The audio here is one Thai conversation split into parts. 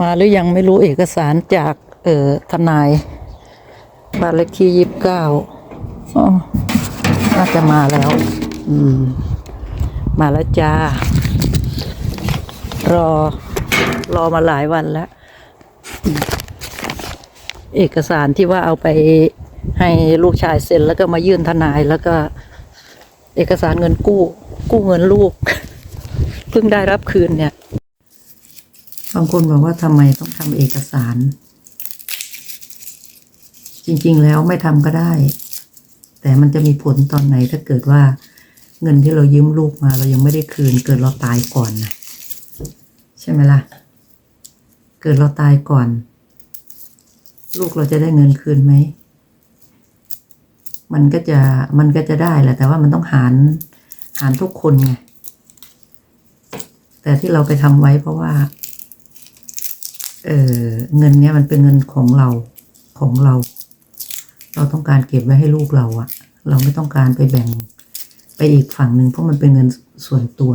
มาหรือยังไม่รู้เอกสารจากเอ่อทนายบ้านเลขที่ยี่สิบเก้าอ๋อน่าจะมาแล้ว อืม มาแล้วจ้า รอ รอมาหลายวันแล้ว เอกสารที่ว่าเอาไปให้ลูกชายเซ็นแล้วก็มายื่นทนายแล้วก็ เอกสารเงินกู้ กู้เงินลูก เพิ่งได้รับคืนเนี่ย บางคนบอกว่าทำไมต้องทำเอกสาร จริงๆแล้วไม่ทำก็ได้ แต่มันจะมีผลตอนไหนถ้าเกิดว่าเงินที่เรายืมลูกมาเรายังไม่ได้คืน เกิดเราตายก่อนนะใช่ไหมล่ะ เกิดเราตายก่อน ลูกเราจะได้เงินคืนไหมมันก็จะมันก็จะได้แหละแต่ว่ามันต้องหารหารทุกคนไงแต่ที่เราไปทำไว้เพราะว่า เออเงินเนี้ยมันเป็นเงินของเราของเรา เราต้องการเก็บไว้ให้ลูกเราอะเราไม่ต้องการไปแบ่งไปอีกฝั่งหนึ่งเพราะมันเป็นเงินส่วนตัว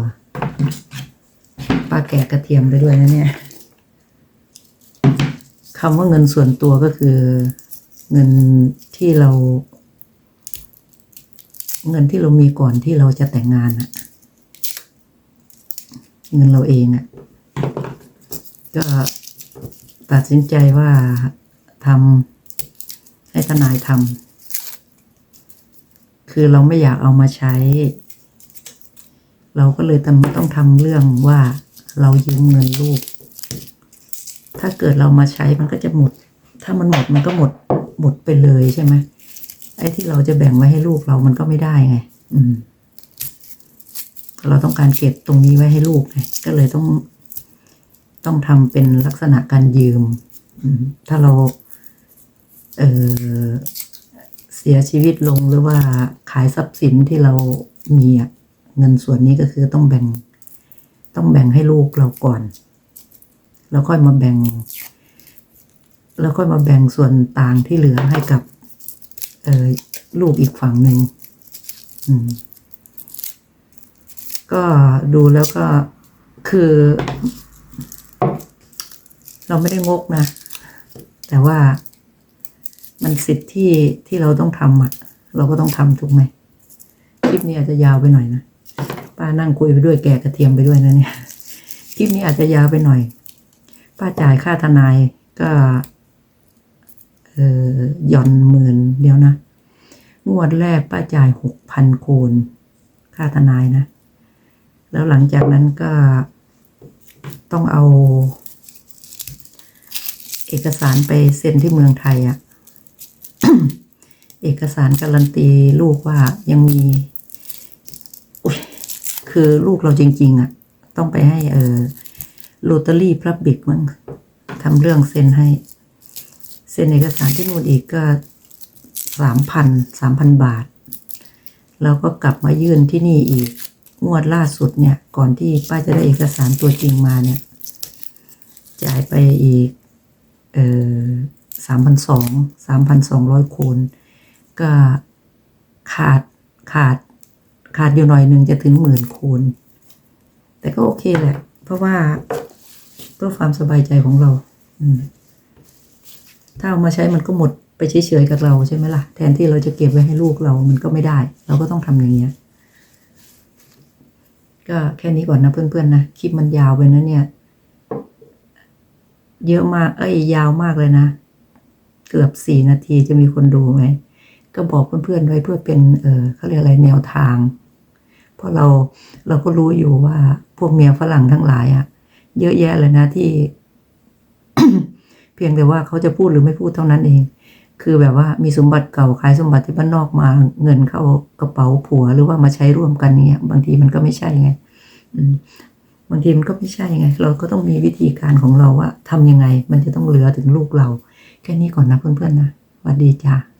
ป้าแกะกระเทียมไปด้วยนะเนี่ยคำว่าเงินส่วนตัวก็คือ เงินที่เรา เงินที่เรามีก่อนที่เราจะแต่งงานอะเงินเราเองอะก็ ตัดสินใจว่าทำให้ทนายทำคือเราไม่อยากเอามาใช้ เราก็เลยต้องต้องทำเรื่องว่าเรายืมเงินลูก ถ้าเกิดเรามาใช้มันก็จะหมด ถ้ามันหมดมันก็หมดหมดไปเลยใช่ไหมไอ้ที่เราจะแบ่งไว้ให้ลูกเรามันก็ไม่ได้ไง อืม เราต้องการเก็บตรงนี้ไว้ให้ลูกไงก็เลยต้อง ต้องทำเป็นลักษณะการยืม ถ้าเราเเสียชีวิตลงหรือว่าขายทรัพย์สินที่เรามีเงินส่วนนี้ก็คือต้องแบ่ง ต้องแบ่งให้ลูกเราก่อน แล้วค่อยมาแบ่ง แล้วค่อยมาแบ่งส่วนต่างที่เหลือให้กับลูกอีกฝั่งหนึ่งก็ดูแล้วก็คือ เราไม่ได้งกนะ แต่ว่ามันสิทธิ์ที่ที่เราต้องทำอะเราก็ต้องทำถูกไหมคลิปนี้อาจจะยาวไปหน่อยนะป้านั่งคุยไปด้วยแกกระเทียมไปด้วยนะเนี่ยคลิปนี้อาจจะยาวไปหน่อย ป้าจ่ายค่าทนายก็เออหย่อนหมื่นเดียวนะ งวดแรกป้าจ่ายหกพันโคนค่าทนายนะ แล้วหลังจากนั้นก็ต้องเอา เอกสารไปเซ็นที่เมืองไทยอะเอกสารการันตีลูกว่ายังมี คือลูกเราจริง ๆอะต้องไปให้เออโรตารี่พระบิกมั้งทำเรื่องเซ็นให้ เซ็นเอกสารที่นู่นอีกก็สามพันสามพันบาท แล้วก็กลับมายื่นที่นี่อีก งวดล่าสุดเนี่ย ก่อนที่ป้าจะได้เอกสารตัวจริงมาเนี่ย จ่ายไปอีก เออสามพันสองสามพันสองร้อยคูณก็ขาดขาดขาดอยู่หน่อยหนึ่งจะถึงหมื่นคูณ แต่ก็โอเคแหละ เพราะว่าเพื่อความสบายใจของเรา อืมถ้าเอามาใช้มันก็หมดไปเฉยๆกับเราใช่ไหมล่ะ แทนที่เราจะเก็บไว้ให้ลูกเรา มันก็ไม่ได้ เราก็ต้องทำอย่างเงี้ย ก็แค่นี้ก่อนนะเพื่อนๆนะ คลิปมันยาวไปนะเนี่ย เยอะมาก เอ้ยยาวมากเลยนะ เกือบสี่นาทีจะมีคนดูไหม ก็บอกเพื่อนๆไว้เพื่อเป็นเออเขาเรียกอะไรแนวทาง เพราะเราเราก็รู้อยู่ว่าพวกเมียฝรั่งทั้งหลายอะ่ะ เยอะแยะเลยนะที่ เพียงแต่ว่าเขาจะพูดหรือไม่พูดเท่านั้นเอง คือแบบว่ามีสมบัติเก่าขายสมบัติที่บ้านนอกมาเงินเข้ากระเป๋าผัวหรือว่ามาใช้ร่วมกันเนี่ยบางทีมันก็ไม่ใช่ไงางทีมันก็ไม่ใช่ไง เราก็ต้องมีวิธีการของเราว่าทำยังไงมันจะต้องเหลือถึงลูกเรา แค่นี้ก่อนนะเพื่อนๆนะสวัสดีจ้า